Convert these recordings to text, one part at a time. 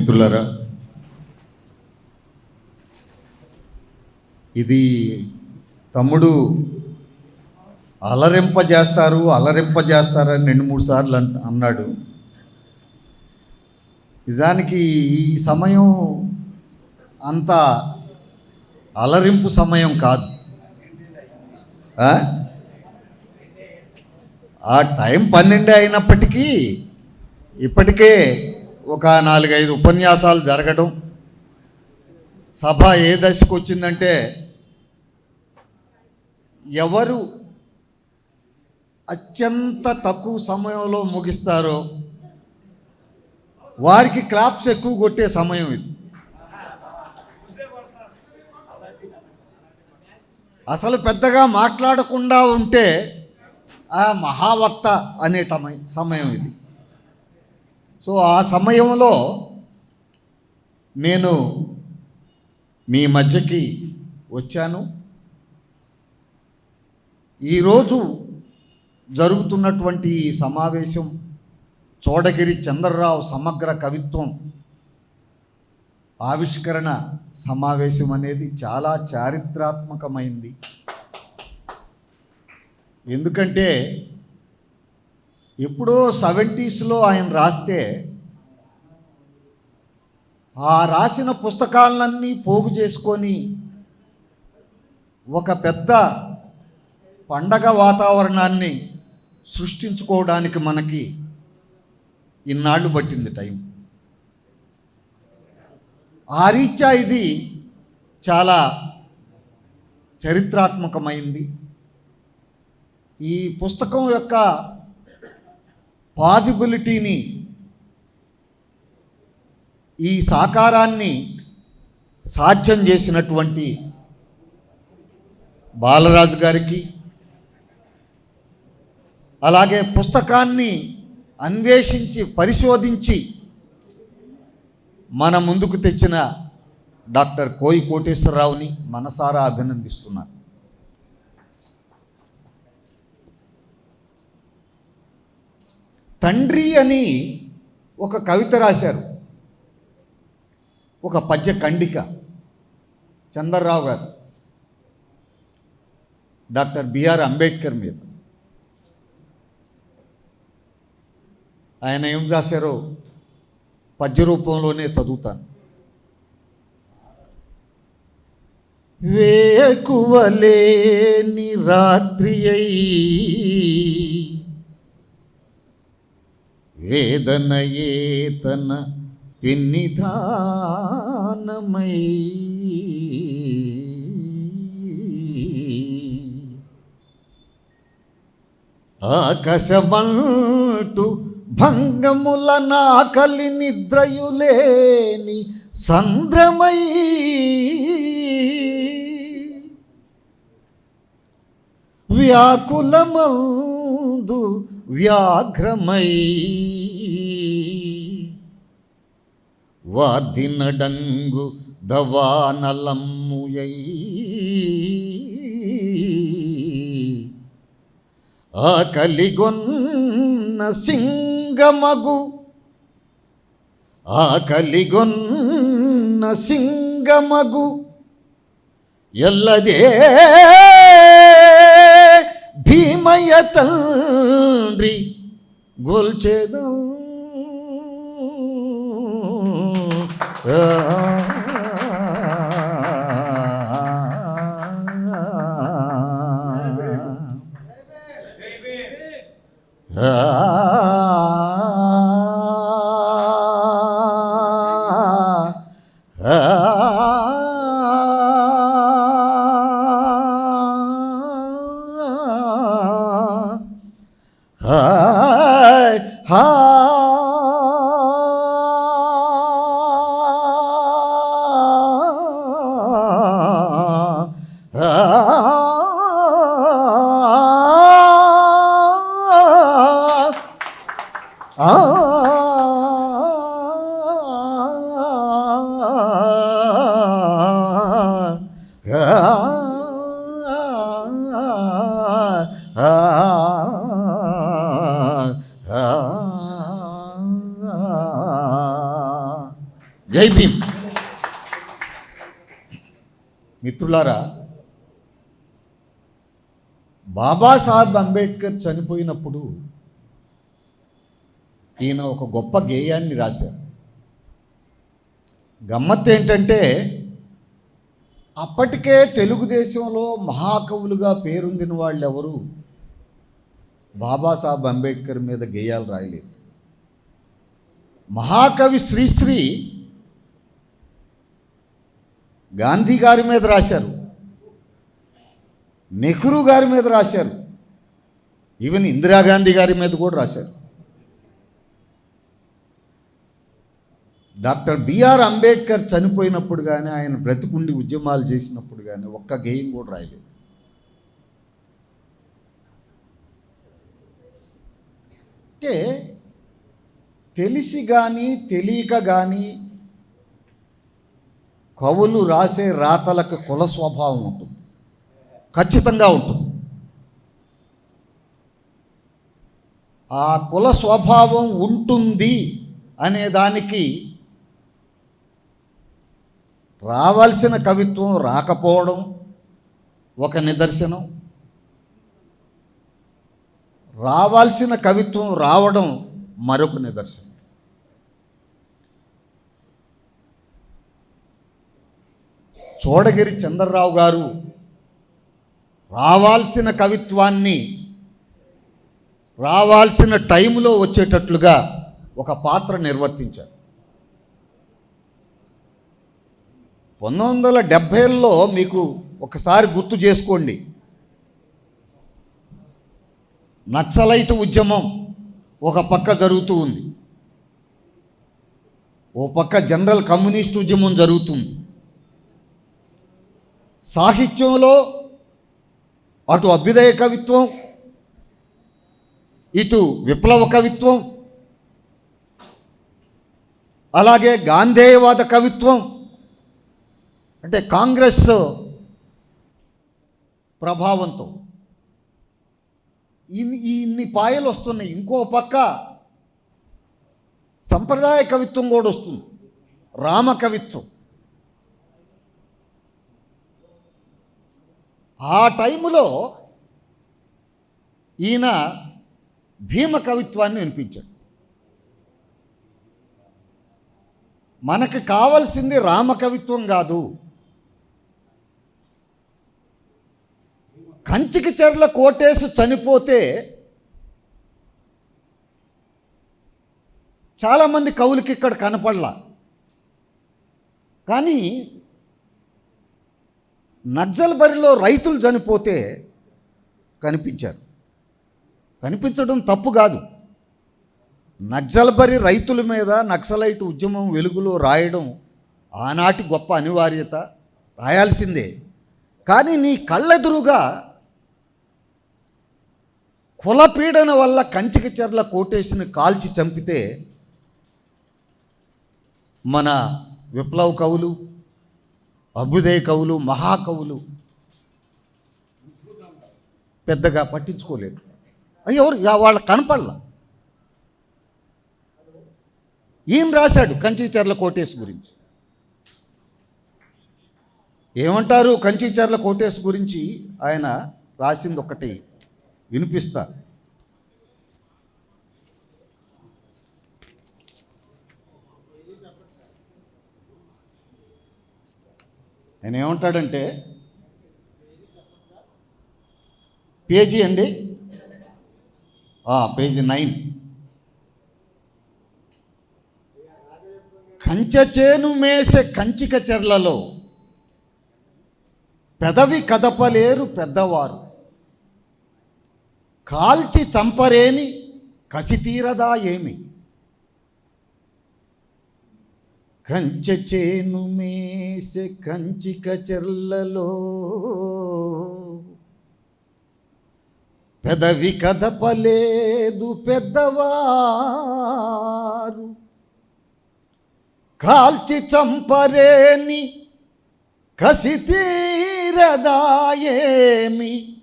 మిత్రులారా ఇది తమ్ముడు అలరింపజేస్తారు అలరింప చేస్తారని రెండు మూడు సార్లు అంట అన్నాడు నిజానికి ఈ సమయం అంత అలరింపు సమయం కాదు ఆ? టైం పన్నెండు అయినప్పటికీ ఇప్పటికే ఒక నాలుగైదు ఉపన్యాసాలు జరగడం. సభ ఏ దశకు వచ్చిందంటే ఎవరు అత్యంత తక్కువ సమయంలో ముగిస్తారో వారికి క్లాప్స్ ఎక్కువ కొట్టే సమయం ఇది. అసలు పెద్దగా మాట్లాడకుండా ఉంటే ఆ మహావక్త అనే సమయం ఇది. సో ఆ సమయంలో నేను మీ మధ్యకి వచ్చాను. ఈరోజు జరుగుతున్నటువంటి ఈ సమావేశం చోడగిరి చంద్రరావు సమగ్ర కవిత్వం ఆవిష్కరణ సమావేశం అనేది చాలా చారిత్రాత్మకమైంది. ఎందుకంటే ఎప్పుడో సెవెంటీస్లో ఆయన రాస్తే ఆ రాసిన పుస్తకాలన్నీ పోగు చేసుకొని ఒక పెద్ద పండగ వాతావరణాన్ని సృష్టించుకోవడానికి మనకి ఇన్నాళ్ళు పట్టింది టైం. ఆ రీత్యా ఇది చాలా చరిత్రాత్మకమైంది. ఈ పుస్తకం యొక్క పాజిబిలిటీని ఈ సాకారాన్ని సాధ్యం చేసినటువంటి బాలరాజు గారికి అలాగే పుస్తకాన్ని అన్వేషించి పరిశోధించి మన ముందుకు తెచ్చిన డాక్టర్ కోయి కోటేశ్వరరావుని మనసారా అభినందిస్తున్నాను తండ్రి అని ఒక కవిత రాశారు. ఒక పద్య ఖండిక. చంద్రరావు గారు. డాక్టర్ బిఆర్ అంబేద్కర్ మీద. ఆయన ఏం రాశారో పద్య రూపంలోనే చదువుతాను. వేకువలేని రాత్రి అయి వేదనయే తన పిన్నిధానమై ఆకాశమంటు భంగముల నాకలి నిద్రయులేని సంద్రమై. వ్యాకులమందు వ్యాఘ్రమై. వార్ధినడంగు దవానలమ్ముయై. ఆకలిగొన్న సింగమగు. ఆకలిగొన్న సింగమగు. ఎల్లదే భీమయ తండ్రి గొల్చేదం. బాబాసాహెబ్ అంబేద్కర్ చనిపోయినప్పుడు ఈయన ఒక గొప్ప గేయాన్ని రాశారు. గమ్మత్ ఏంటంటే అప్పటికే తెలుగుదేశంలో మహాకవులుగా పేరొందిన వాళ్ళు ఎవరు బాబాసాహెబ్ అంబేద్కర్ మీద గేయాలు రాయలేదు. మహాకవి శ్రీశ్రీ గాంధీ గారి మీద రాశారు. నెహ్రూ గారి మీద రాశారు. ఈవెన్ ఇందిరాగాంధీ గారి మీద కూడా రాశారు. డాక్టర్ బిఆర్ అంబేద్కర్ చనిపోయినప్పుడు కానీ ఆయన బ్రతికుండి ఉద్యమాలు చేసినప్పుడు కానీ ఒక్క గేయం కూడా రాయలేదు. అంటే తెలిసి కానీ తెలియక కానీ కవులు రాసే రాతలకు కుల స్వభావం ఉంటుంది. ఖచ్చితంగా ఉంటుంది. ఆ కుల స్వభావం ఉంటుంది అనే దానికి రావాల్సిన కవిత్వం రాకపోవడం ఒక నిదర్శనం. రావాల్సిన కవిత్వం రావడం మరొక నిదర్శనం. చోడగిరి చంద్రరావు గారు రావాల్సిన కవిత్వాన్ని రావాల్సిన టైంలో వచ్చేటట్లుగా ఒక పాత్ర నిర్వర్తించారు. పంతొమ్మిది వందల డెబ్భైలో మీకు ఒకసారి గుర్తు చేసుకోండి. నక్సలైట్ ఉద్యమం ఒక పక్క జరుగుతూ ఉంది. ఓ పక్క జనరల్ కమ్యూనిస్ట్ ఉద్యమం జరుగుతుంది. సాహిత్యంలో అటు అభ్యుదయ కవిత్వం ఇటు విప్లవ కవిత్వం అలాగే గాంధేయవాద కవిత్వం. అంటే కాంగ్రెస్ ప్రభావంతో. ఇన్ని ఇన్ని పాయలు వస్తున్నాయి. ఇంకో పక్క సంప్రదాయ కవిత్వం కూడా వస్తుంది. రామ కవిత్వం. ఆ టైములో ఈయన భీమ కవిత్వాన్ని వినిపించాడు. మనకు కావలసింది రామ కవిత్వం కాదు. కంచికి చెర్ల కోటేసు చనిపోతే చాలామంది కవులకి ఇక్కడ కనపడలా. కానీ నక్సల్ బరిలో రైతులు చనిపోతే కనిపించారు. కనిపించడం తప్పు కాదు. నక్సల్బరి రైతుల మీద నక్సలైట్ ఉద్యమం వెలుగులో రాయడం ఆనాటి గొప్ప అనివార్యత. రాయాల్సిందే. కానీ నీ కళ్ళెదురుగా కులపీడన వల్ల కంచికి చెర్ల కోటేసిని కాల్చి చంపితే మన విప్లవ కవులు అభ్యుదయ కవులు మహాకవులు. పెద్దగా పట్టించుకోలేదు. ఎవరు? యా, వాళ్ళ కనపడలా. ఏం రాశాడు కంచిచర్ల కోటేశ్ గురించి? ఏమంటారు కంచిచర్ల కోటేశ్ గురించి? ఆయన రాసింది ఒకటి. వినిపిస్తా. ఆయన ఏమంటాడంటే పేజీ అండి? Page nine. కంచచేను మేసే కంచిక చెర్లలో పెదవి కదపలేరు పెద్దవారు. కాల్చి చంపరేని కసి తీరదా ఏమి? కంచె చేను మేసె కంచిక చెర్లలో. పెదవి కదపలేదు పెద్దవారు. కాల్చి చంపరేని కసి తీరదాయేమి.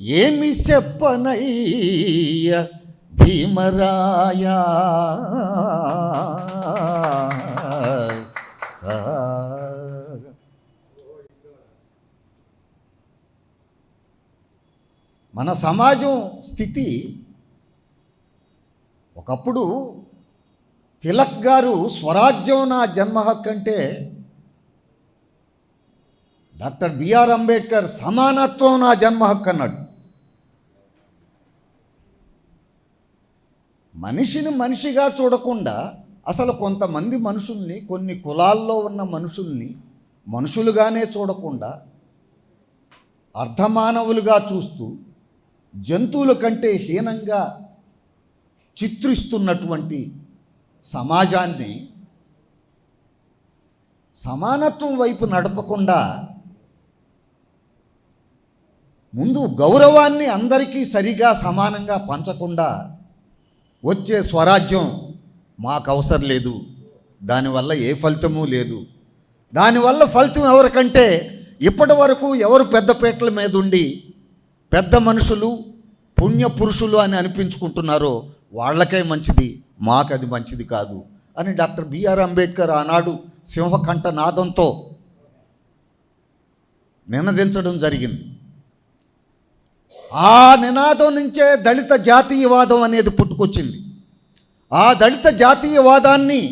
ఏమి చెప్పనయ్య భీమరాయా? మన సమాజం స్థితి ఒకప్పుడు తిలక్ గారు స్వరాజ్యం నా జన్మ హక్కు అంటే డాక్టర్ బిఆర్ అంబేద్కర్ సమానత్వం నా జన్మ హక్కు అన్నాడు. మనిషిని మనిషిగా చూడకుండా అసలు కొంతమంది మనుషుల్ని కొన్ని కులాల్లో ఉన్న మనుషుల్ని మనుషులుగానే చూడకుండా అర్ధమానవులుగా చూస్తూ జంతువుల కంటే హీనంగా చిత్రిస్తున్నటువంటి సమాజాన్ని సమానత్వం వైపు నడపకుండా ముందు గౌరవాన్ని అందరికీ సరిగా సమానంగా పంచకుండా వచ్చే స్వరాజ్యం మాకు అవసరం లేదు. దానివల్ల ఏ ఫలితము లేదు. దానివల్ల ఫలితం ఎవరికంటే ఇప్పటి వరకు ఎవరు పెద్దపేటల మీద ఉండి పెద్ద మనుషులు పుణ్య పురుషులు అని అనిపించుకుంటున్నారో వాళ్ళకే మంచిది మాకు అది మంచిది కాదు అని డాక్టర్ బిఆర్ అంబేద్కర్ ఆనాడు సింహకంఠ నాదంతో నినదించడం జరిగింది. ఆ నినాదం నుంచే దళిత జాతీయవాదం అనేది పుట్టుకొచ్చింది. ఆ దళిత జాతీయవాదాన్ని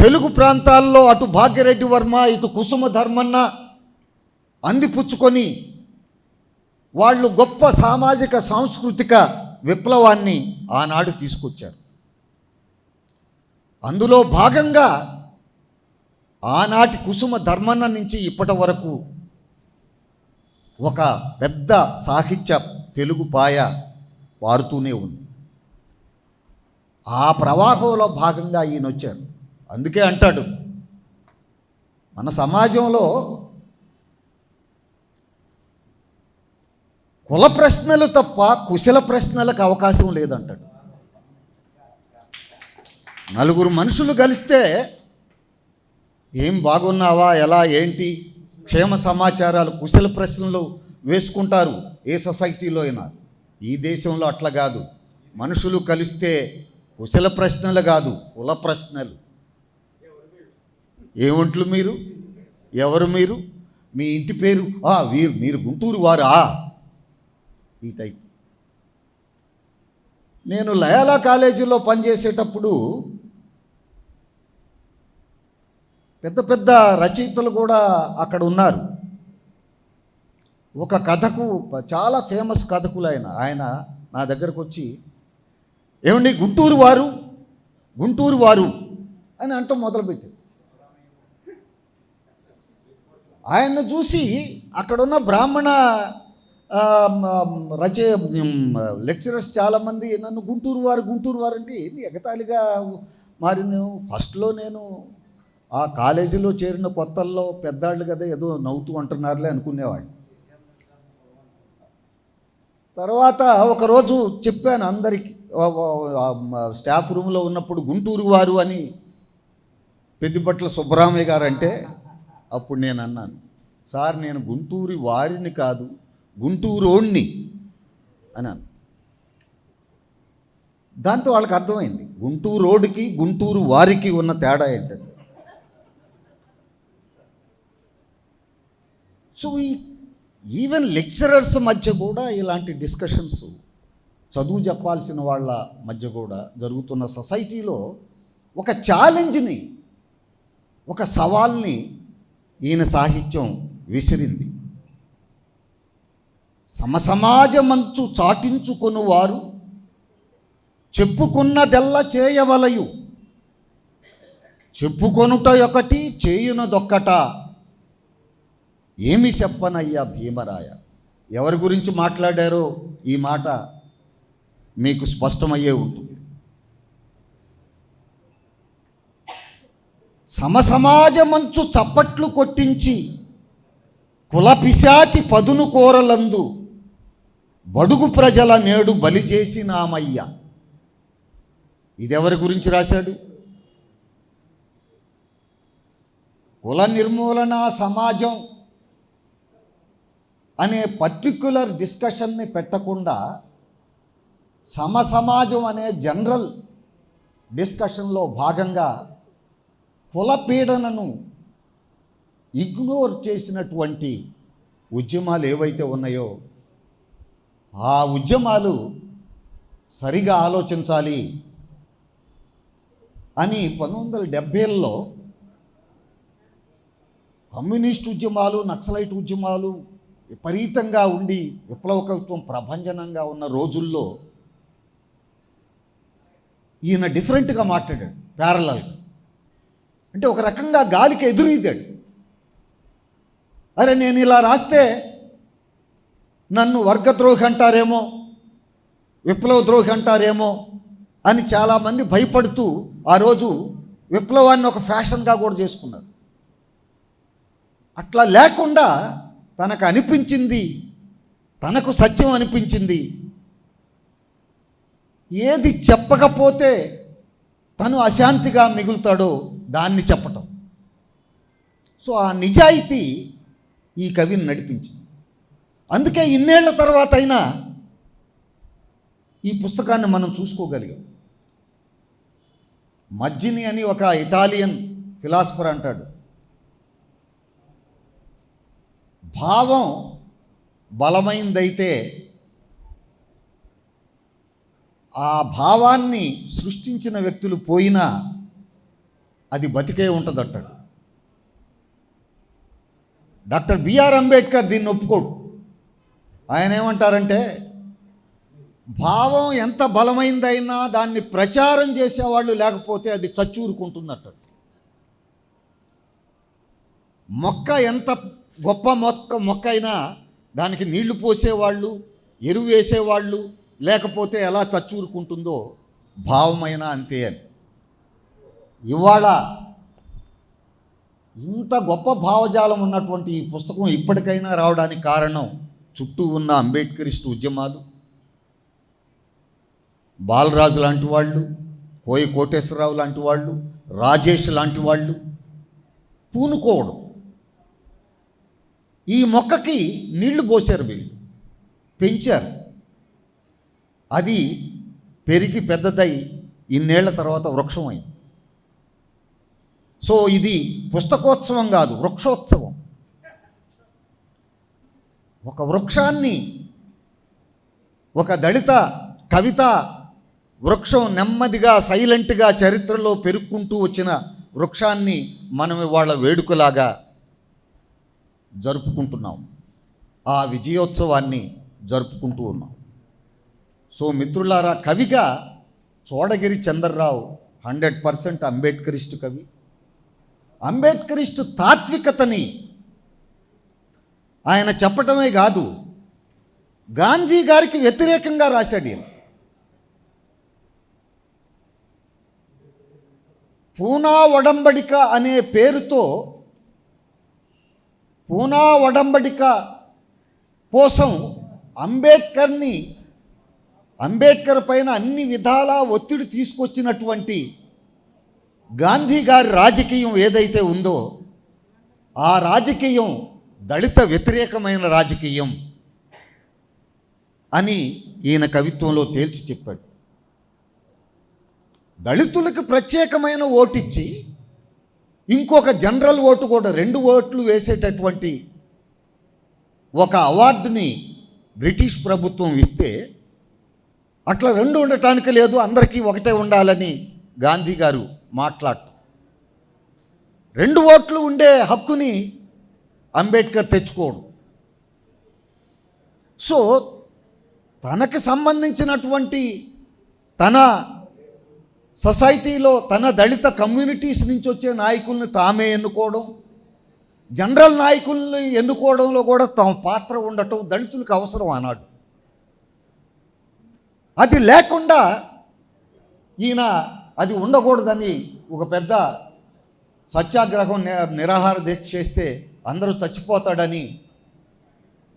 తెలుగు ప్రాంతాల్లో అటు భాగ్యరెడ్డి వర్మ ఇటు కుసుమ ధర్మన్న అందిపుచ్చుకొని వాళ్ళు గొప్ప సామాజిక సాంస్కృతిక విప్లవాన్ని ఆనాడు తీసుకొచ్చారు. అందులో భాగంగా ఆనాటి కుసుమ ధర్మన్న నుంచి ఇప్పటి వరకు ఒక పెద్ద సాహిత్య తెలుగు పాయ పారుతూనే ఉంది. ఆ ప్రవాహంలో భాగంగా ఈయన వచ్చారు అందుకే అంటాడు మన సమాజంలో కుల ప్రశ్నలు తప్ప కుశల ప్రశ్నలకు అవకాశం లేదంటాడు. నలుగురు మనుషులు కలిస్తే ఏం బాగున్నావా ఎలా ఏంటి? క్షేమ సమాచారాలు కుశల ప్రశ్నలు వేసుకుంటారు ఏ సొసైటీలో అయినా. ఈ దేశంలో అట్లా కాదు. మనుషులు కలిస్తే కుశల ప్రశ్నలు కాదు కుల ప్రశ్నలు. ఏమంట్లు మీరు? ఎవరు మీరు? మీ ఇంటి పేరు? "ఆ, వీరు మీరు గుంటూరు వారా? ఈ టైప్. నేను లయాలా కాలేజీలో పనిచేసేటప్పుడు పెద్ద పెద్ద రచయితలు కూడా అక్కడ ఉన్నారు. ఒక కథకు చాలా ఫేమస్ కథకులు ఆయన. ఆయన నా దగ్గరకు వచ్చి ఏమండి గుంటూరు వారు? గుంటూరు వారు? అని అంటూ మొదలుపెట్టారు ఆయన్ని చూసి అక్కడున్న బ్రాహ్మణ రచయ లెక్చరర్స్ చాలామంది నన్ను గుంటూరు వారు గుంటూరు వారు అంటే ఏంది? ఎగతాళిగా మారింది. ఫస్ట్లో నేను ఆ కాలేజీలో చేరిన కొత్తల్లో పెద్దాళ్ళు కదా ఏదో నవ్వుతూ అంటున్నారులే అనుకునేవాడిని. తర్వాత ఒకరోజు చెప్పాను అందరికీ స్టాఫ్ రూమ్లో ఉన్నప్పుడు గుంటూరు వారు అని పెద్దిపట్ల సుబ్బరామయ్య గారు అంటే అప్పుడు నేను అన్నాను సార్ నేను గుంటూరు వారిని కాదు గుంటూరోణ్ణి అన్నాను. దాంతో వాళ్ళకి అర్థమైంది. గుంటూరు రోడ్డుకి గుంటూరు వారికి ఉన్న తేడా ఏంటంటే సో ఈ ఈవెన్ లెక్చరర్స్ మధ్య కూడా ఇలాంటి డిస్కషన్స్ చదువు చెప్పాల్సిన వాళ్ళ మధ్య కూడా జరుగుతున్న సొసైటీలో ఒక ఛాలెంజ్ని ఒక సవాల్ని ఈయన సాహిత్యం విసిరింది. సమసమాజమంచు చాటించుకొను వారు చెప్పుకున్నదెల్ల చేయవలయు. చెప్పుకొనుట ఒకటి చేయునదొక్కట. ఏమి చెప్పనయ్యా భీమరాయ? ఎవరి గురించి మాట్లాడారో ఈ మాట మీకు స్పష్టమయ్యే ఉంటుంది. సమసమాజమంచు చప్పట్లు కొట్టించి కులపిశాచి పదును కోరలందు బడుగు ప్రజల నేడు బలి చేసినామయ్య ఇదెవరి గురించి రాశాడు? కుల నిర్మూలన సమాజం అనే పర్టిక్యులర్ డిస్కషన్ని పెట్టకుండా సమసమాజం అనే జనరల్ డిస్కషన్లో భాగంగా కుల పీడనను ఇగ్నోర్ చేసినటువంటి ఉద్యమాలు ఏవైతే ఉన్నాయో ఆ ఉద్యమాలు సరిగా ఆలోచించాలి అని పంతొమ్మిది వందల డెబ్భైలలో కమ్యూనిస్ట్ ఉద్యమాలు నక్సలైట్ ఉద్యమాలు విపరీతంగా ఉండి విప్లవకత్వం ప్రభంజనంగా ఉన్న రోజుల్లో ఈయన డిఫరెంట్గా మాట్లాడాడు ప్యారలల్గా అంటే ఒక రకంగా గాలికి ఎదురీదాడు అరే నేను ఇలా రాస్తే నన్ను వర్గద్రోహి అంటారేమో విప్లవ ద్రోహి అంటారేమో అని చాలామంది భయపడుతూ ఆ రోజు విప్లవాన్ని ఒక ఫ్యాషన్గా కూడా చేసుకున్నారు. అట్లా లేకుండా తనకు అనిపించింది తనకు సత్యం అనిపించింది. ఏది చెప్పకపోతే తను అశాంతిగా మిగులుతాడో దాన్ని చెప్పటం. సో ఆ నిజాయితీ ఈ కవిని నడిపించింది. అందుకే ఇన్నేళ్ళ తర్వాత అయినా ఈ పుస్తకాన్ని మనం చూసుకోగలిగాం. మజ్జిని అని ఒక ఇటాలియన్ ఫిలాసఫర్ అంటాడు. భావం బలమైందైతే ఆ భావాన్ని సృష్టించిన వ్యక్తులు పోయినా అది బతికే ఉంటుందంటాడు. డాక్టర్ బిఆర్ అంబేద్కర్ దీన్ని ఒప్పుకోడు. ఆయన ఏమంటారంటే భావం ఎంత బలమైందైనా దాన్ని ప్రచారం చేసేవాళ్ళు లేకపోతే అది చచ్చూరుకుంటుందట. మొక్క ఎంత గొప్ప మొక్క మొక్క అయినా దానికి నీళ్ళు పోసేవాళ్ళు ఎరువు వేసేవాళ్ళు లేకపోతే ఎలా చచ్చూరుకుంటుందో భావమైనా అంతే అని. ఇవాళ ఇంత గొప్ప భావజాలం ఉన్నటువంటి ఈ పుస్తకం ఇప్పటికైనా రావడానికి కారణం చుట్టూ ఉన్న అంబేద్కరిస్ట్ ఉద్యమాలు బాలరాజు లాంటి వాళ్ళు కోయి కోటేశ్వరరావు లాంటి వాళ్ళు రాజేష్ లాంటి వాళ్ళు పూనుకోవడం. ఈ మొక్కకి నీళ్ళు పోశారు వీళ్ళు పెంచారు. అది పెరిగి పెద్దదై ఇన్నేళ్ళ తర్వాత వృక్షం అయింది. సో ఇది పుస్తకోత్సవం కాదు వృక్షోత్సవం. ఒక వృక్షాన్ని ఒక దళిత కవిత వృక్షం నెమ్మదిగా సైలెంట్గా చరిత్రలో పెరుక్కుంటూ వచ్చిన వృక్షాన్ని మనం ఇవాళ వేడుకలాగా జరుపుకుంటున్నాం. ఆ విజయోత్సవాన్ని జరుపుకుంటూ ఉన్నాం. సో మిత్రులారా కవిగా చోడగిరి చంద్రరావు హండ్రెడ్ పర్సెంట్ అంబేద్కరిస్టు కవి. అంబేద్కరిస్టు తాత్వికతని ఆయన చెప్పటమే కాదు. గాంధీ గారికి వ్యతిరేకంగా రాశాడు ఈయన. పూనా ఒడంబడిక అనే పేరుతో పూనా ఒడంబడిక కోసం అంబేద్కర్ని అంబేద్కర్ పైన అన్ని విధాలా ఒత్తిడి తీసుకొచ్చినటువంటి గాంధీ గారి రాజకీయం ఏదైతే ఉందో ఆ రాజకీయం దళిత వ్యతిరేకమైన రాజకీయం అని ఈయన కవిత్వంలో తేల్చి చెప్పాడు. దళితులకు ప్రత్యేకమైన ఓటిచ్చి ఇంకొక జనరల్ ఓటు కూడా రెండు ఓట్లు వేసేటటువంటి ఒక అవార్డుని బ్రిటిష్ ప్రభుత్వం ఇస్తే అట్లా రెండు ఉండటానికి లేదు అందరికీ ఒకటే ఉండాలని గాంధీ గారు మాట్లాడటం రెండు ఓట్లు ఉండే హక్కుని అంబేద్కర్ తెచ్చుకోడు. సో తనకు సంబంధించినటువంటి తన సొసైటీలో తన దళిత కమ్యూనిటీస్ నుంచి వచ్చే నాయకుల్ని తామే ఎన్నుకోవడం జనరల్ నాయకుల్ని ఎన్నుకోవడంలో కూడా తమ పాత్ర ఉండటం దళితులకు అవసరం అన్నాడు అది లేకుండా ఈయన అది ఉండకూడదని ఒక పెద్ద సత్యాగ్రహం నిరాహార దీక్ష చేస్తే అందరూ చచ్చిపోతాడని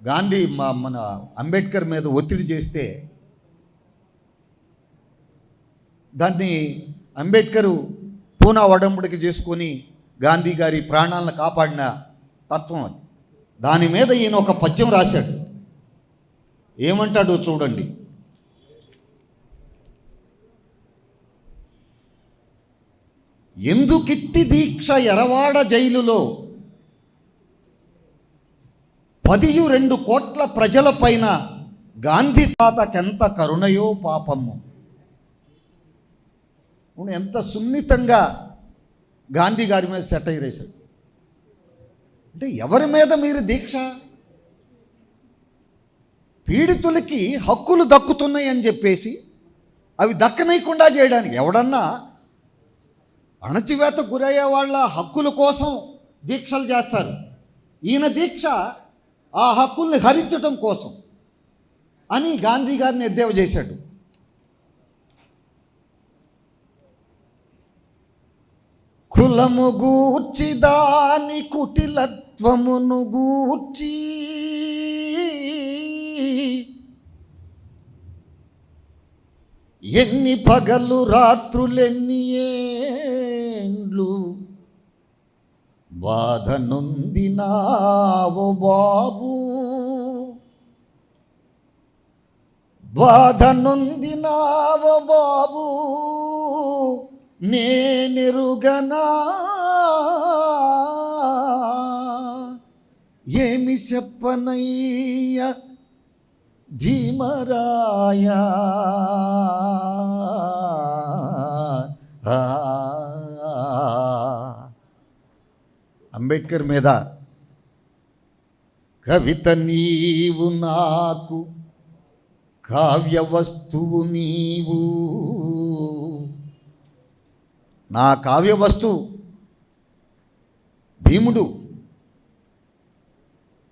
గాంధీ మా మన అంబేద్కర్ మీద ఒత్తిడి చేస్తే దాన్ని అంబేద్కరు పూనా వడంబడికి చేసుకొని గాంధీ గారి ప్రాణాలను కాపాడిన తత్వం అది. దాని మీద ఈయన ఒక పద్యం రాశాడు. ఏమంటాడో చూడండి. ఎందుకిట్టి దీక్ష ఎరవాడ జైలులో పదియు రెండు కోట్ల ప్రజలపైన గాంధీ తాతకెంత కరుణయో పాపము. ఎంత సున్నితంగా గాంధీ గారి మీద సెటైర్ వేశాడు అంటే ఎవరి మీద మీరు దీక్ష? పీడితులకి హక్కులు దక్కుతున్నాయి అని చెప్పేసి అవి దక్కనీయకుండా చేయడానికి ఎవడన్నా అణచివేత గురయ్యే వాళ్ళ హక్కుల కోసం దీక్షలు చేస్తారు. ఈయన దీక్ష ఆ హక్కుల్ని హరించటం కోసం అని గాంధీ గారిని ఎద్దేవ చేశాడు. కులము గూర్చి దాని కుటిలత్వమును గూర్చి ఎన్ని పగలు రాత్రులెన్ని ఏండ్లు బాధ నొందినావు బాబు. బాధ నొందినావు బాబు. నేనెరుగనా. ఏమి చెప్పనయ్య భీమరాయ? ఆ అంబేద్కర్ మీద కవిత నీవు నాకు కావ్య వస్తువు నీవు. నా కావ్య వస్తువు భీముడు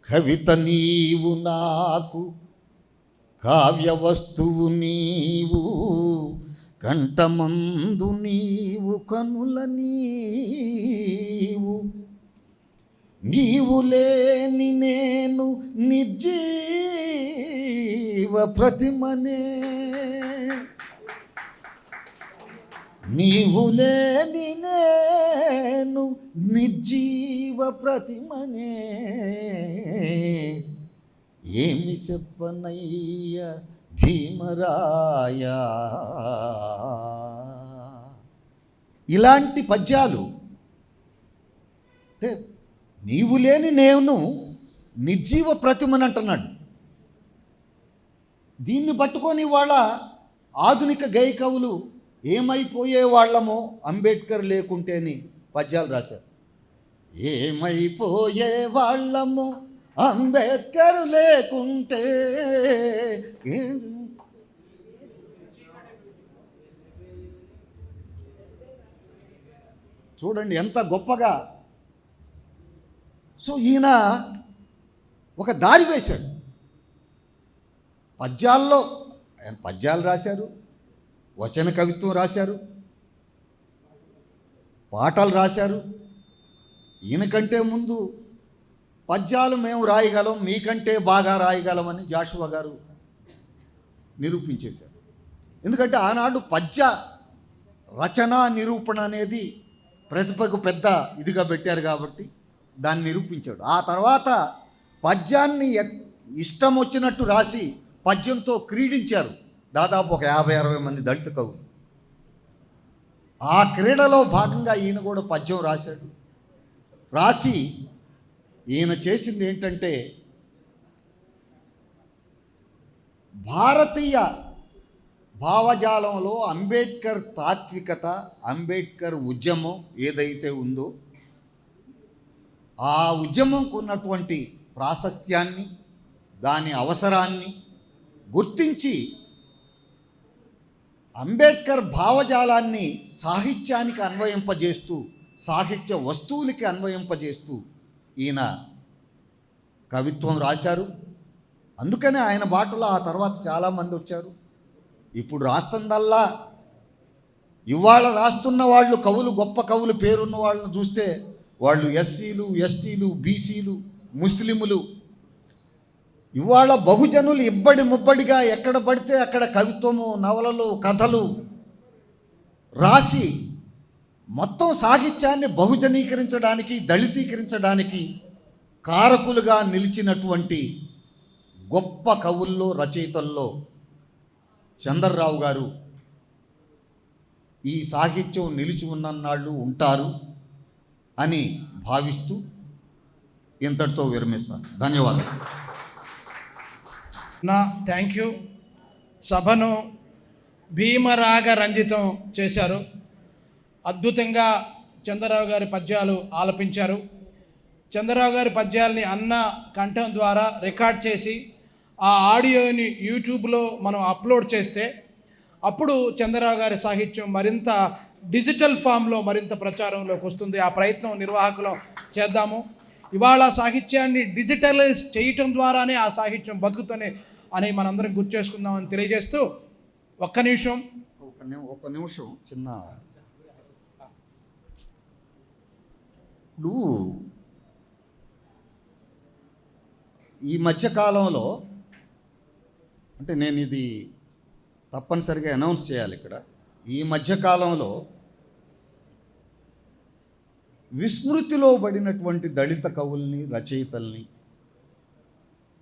కవిత నీవు నాకు కావ్య వస్తువు నీవు. కంఠమందు నీవు కనుల నీవు. నీవు లేని నేను నిర్జీవ ప్రతిమనే. నీవు లేని నేను నిర్జీవ ప్రతిమనే. ఏమి చెప్పనయ్య భీమరాయ? ఇలాంటి పద్యాలు అంటే నీవు లేని నేను నిర్జీవ ప్రతిమని అంటున్నాడు. దీన్ని పట్టుకొని వాళ్ళ ఆధునిక గైకవులు ఏమైపోయే వాళ్ళమో అంబేద్కర్ లేకుంటేని పద్యాలు రాశారు. ఏమైపోయే వాళ్ళము అంబేద్కర్ లేకుంటే చూడండి ఎంత గొప్పగా సో ఈయన ఒక దారి వేశాడు. పద్యాల్లో ఆయన పద్యాలు రాశారు వచన కవిత్వం రాశారు పాటలు రాశారు. ఈయనకంటే ముందు పద్యాలు మేము రాయగలం మీకంటే బాగా రాయగలమని జాషువా గారు నిరూపించేశారు. ఎందుకంటే ఆనాడు పద్య రచన నిరూపణ అనేది ప్రతిభకు పెద్ద ఇదిగా పెట్టారు కాబట్టి దాన్ని నిరూపించాడు. ఆ తర్వాత పద్యాన్ని ఇష్టం వచ్చినట్టు రాసి పద్యంతో క్రీడించారు. దాదాపు ఒక యాభై అరవై మంది దళిత కవులు. ఆ క్రీడలో భాగంగా ఈయన కూడా పద్యం రాశాడు. రాసి ఈయన చేసింది ఏంటంటే భారతీయ భావజాలంలో అంబేద్కర్ తాత్వికత అంబేద్కర్ ఉద్యమం ఏదైతే ఉందో ఆ ఉద్యమంకు ఉన్నటువంటి ప్రాశస్త్యాన్ని దాని అవసరాన్ని గుర్తించి అంబేద్కర్ భావజాలాన్ని సాహిత్యానికి అన్వయింపజేస్తూ సాహిత్య వస్తువులకి అన్వయింపజేస్తూ ఈయన కవిత్వం రాశారు. అందుకనే ఆయన బాటలో ఆ తర్వాత చాలామంది వచ్చారు. ఇప్పుడు రాస్తుందల్లా ఇవాళ రాస్తున్న వాళ్ళు కవులు గొప్ప కవులు పేరున్న వాళ్ళని చూస్తే వాళ్ళు ఎస్సీలు ఎస్టీలు బీసీలు ముస్లిములు. ఇవాళ బహుజనులు ఇబ్బడి ముబ్బడిగా ఎక్కడ పడితే అక్కడ కవిత్వము నవలలు కథలు రాసి మొత్తం సాహిత్యాన్ని బహుజనీకరించడానికి దళితీకరించడానికి కారకులుగా నిలిచినటువంటి గొప్ప కవుల్లో రచయితల్లో చంద్రరావు గారు ఈ సాహిత్యం నిలిచి ఉన్నన్నాళ్ళు ఉంటారు. అని భావిస్తూ ఇంతటితో విరమిస్తాను. ధన్యవాదాలు. నా థ్యాంక్ యూ. సభను భీమరాగ రంజితం చేశారు. అద్భుతంగా చంద్రరావు గారి పద్యాలు ఆలపించారు. చంద్రరావు గారి పద్యాల్ని అన్న కంఠం ద్వారా రికార్డ్ చేసి ఆ ఆడియోని యూట్యూబ్లో మనం అప్లోడ్ చేస్తే అప్పుడు చంద్రరావు గారి సాహిత్యం మరింత డిజిటల్ ఫామ్లో మరింత ప్రచారంలోకి వస్తుంది. ఆ ప్రయత్నం నిర్వాహకులు చేద్దాము. ఇవాళ సాహిత్యాన్ని డిజిటలైజ్ చేయటం ద్వారానే ఆ సాహిత్యం బతుకుతుంది అని మనందరం గుర్తు చేసుకుందామని తెలియజేస్తూ ఒక్క నిమిషం. ఒక నిమి- ఒక నిమిషం. చిన్న ఇప్పుడు ఈ మధ్య కాలంలో అంటే నేను ఇది తప్పనిసరిగా అనౌన్స్ చేయాలి ఇక్కడ. ఈ మధ్యకాలంలో విస్మృతిలో పడినటువంటి దళిత కవుల్ని రచయితల్ని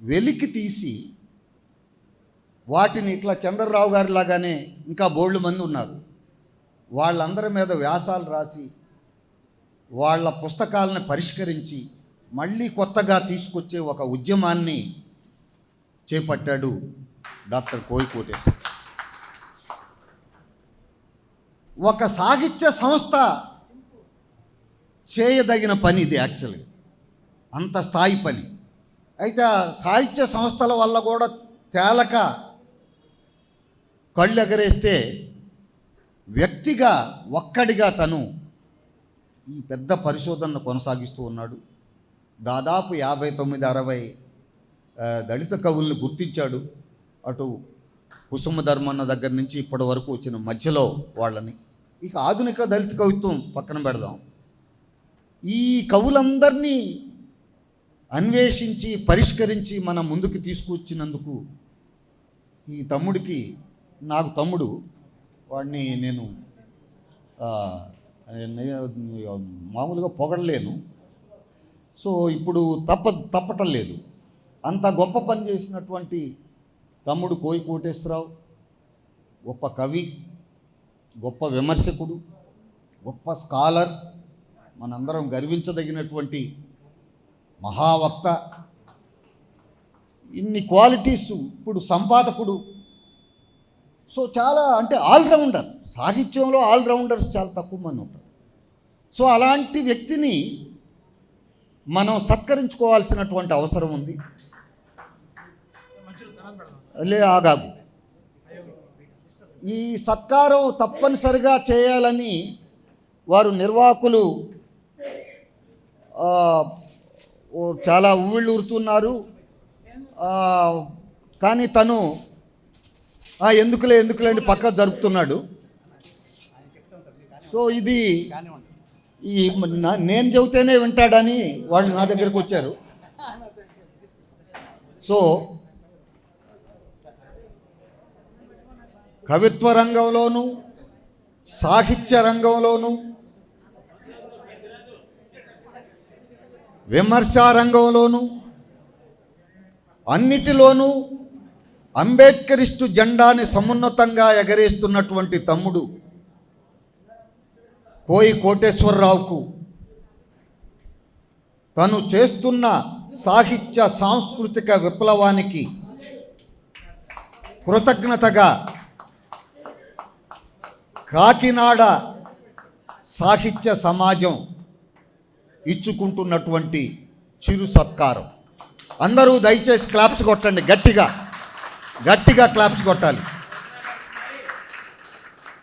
వెలికి తీసి వాటిని ఇట్లా చంద్రరావు గారి లాగానే ఇంకా బోళ్ళు మంది ఉన్నారు. వాళ్ళందరి మీద వ్యాసాలు రాసి వాళ్ళ పుస్తకాలను పరిష్కరించి మళ్ళీ కొత్తగా తీసుకొచ్చే ఒక ఉద్యమాన్ని చేపట్టాడు డాక్టర్ కోయికోటేశ్వర ఒక సాహిత్య సంస్థ చేయదగిన పని ఇది యాక్చువల్గా అంత స్థాయి పని. అయితే సాహిత్య సంస్థల వల్ల కూడా తేలక కళ్ళు ఎగరేస్తే వ్యక్తిగా ఒక్కడిగా తను ఈ పెద్ద పరిశోధనను కొనసాగిస్తూ ఉన్నాడు. దాదాపు యాభై తొమ్మిది అరవై దళిత కవుల్ని గుర్తించాడు. అటు కుసుమ ధర్మన్న దగ్గర నుంచి ఇప్పటి వరకు వచ్చిన మధ్యలో వాళ్ళని. ఇక ఆధునిక దళిత కవిత్వం పక్కన పెడదాం. ఈ కవులందరినీ అన్వేషించి పరిష్కరించి మన ముందుకు తీసుకొచ్చినందుకు ఈ తమ్ముడికి నాకు తమ్ముడు వాడిని నేను మామూలుగా పొగడలేను. సో ఇప్పుడు తప్ప తప్పటం లేదు. అంత గొప్ప పని చేసినటువంటి తమ్ముడు కోయి కోటేశ్వరరావు గొప్ప కవి. గొప్ప విమర్శకుడు గొప్ప స్కాలర్ మనందరం గర్వించదగినటువంటి మహావక్త. ఇన్ని క్వాలిటీస్ ఇప్పుడు సంపాదకుడు. సో చాలా అంటే ఆల్రౌండర్ సాహిత్యంలో ఆల్రౌండర్స్ చాలా తక్కువ మంది ఉంటారు. సో అలాంటి వ్యక్తిని మనం సత్కరించుకోవాల్సినటువంటి అవసరం ఉంది. లే ఆగాగు. ఈ సత్కారం తప్పనిసరిగా చేయాలని వారు నిర్వాహకులు చాలా ఉవ్విళ్ళూరుతున్నారు కానీ తను ఎందుకులే ఎందుకులే అని పక్క జరుపుతున్నాడు. సో ఇది ఈ నేను చెబితేనే వింటాడని వాళ్ళు నా దగ్గరకు వచ్చారు. సో కవిత్వ రంగంలోనూ సాహిత్య రంగంలోనూ విమర్శా రంగంలోనూ అన్నిటిలోనూ అంబేద్కరిస్టు జెండాని సమున్నతంగా ఎగరేస్తున్నటువంటి తమ్ముడు కోయి కోటేశ్వరరావుకు తను చేస్తున్న సాహిత్య సాంస్కృతిక విప్లవానికి కృతజ్ఞతగా కాకినాడ సాహిత్య సమాజం ఇచ్చుకుంటున్నటువంటి చిరు సత్కారం. అందరూ దయచేసి క్లాప్స్ కొట్టండి గట్టిగా గట్టిగా క్లాప్స్ కొట్టాలి.